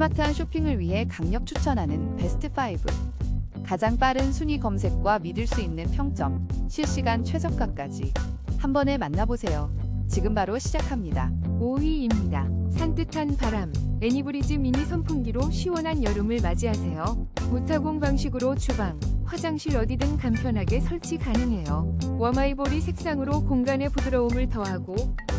스마트한 쇼핑을 위해 강력 추천하는 베스트 5. 가장 빠른 순위 검색과 믿을 수 있는 평점, 실시간 최저가까지 한 번에 만나보세요. 지금 바로 시작합니다. 5위입니다. 산뜻한 바람. 애니브리즈 미니 선풍기로 시원한 여름을 맞이하세요. 무타공 방식으로 주방, 화장실 어디든 간편하게 설치 가능해요. 워마이보리 색상으로 공간의 부드러움을 더하고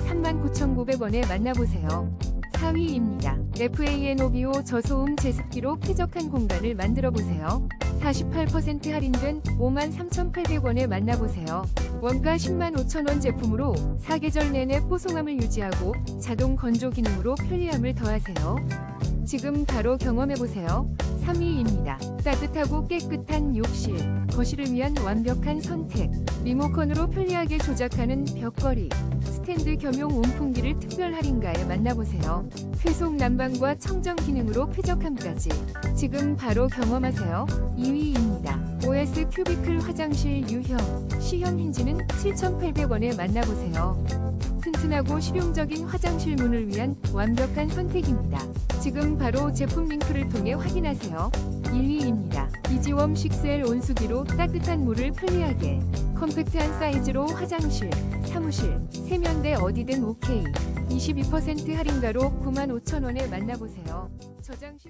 39,900원에 만나보세요. 4위입니다. FANOBO 저소음 제습기로 쾌적한 공간을 만들어 보세요. 48% 할인된 53,800원에 만나보세요. 원가 10만 5천원 제품으로 사계절 내내 뽀송함을 유지하고 자동 건조 기능으로 편리함을 더하세요. 지금 바로 경험해보세요. 3위입니다. 따뜻하고 깨끗한 욕실, 거실을 위한 완벽한 선택. 리모컨으로 편리하게 조작하는 벽걸이, 스탠드 겸용 온풍기를 특별 할인가에 만나보세요. 회속 난방과 청정 기능으로 쾌적함까지. 지금 바로 경험하세요. 2위입니다. OS 큐비클 화장실 유형, 시형 힌지는 7,800원에 만나보세요. 튼튼하고 실용적인 화장실 문을 위한 완벽한 선택입니다. 지금 바로 제품 링크를 통해 확인하세요. 1위입니다. 이지웜 6L 온수기로 따뜻한 물을 편리하게 컴팩트한 사이즈로 화장실, 사무실, 세면대 어디든 오케이 22% 할인가로 95,000원에 만나보세요. 저장 시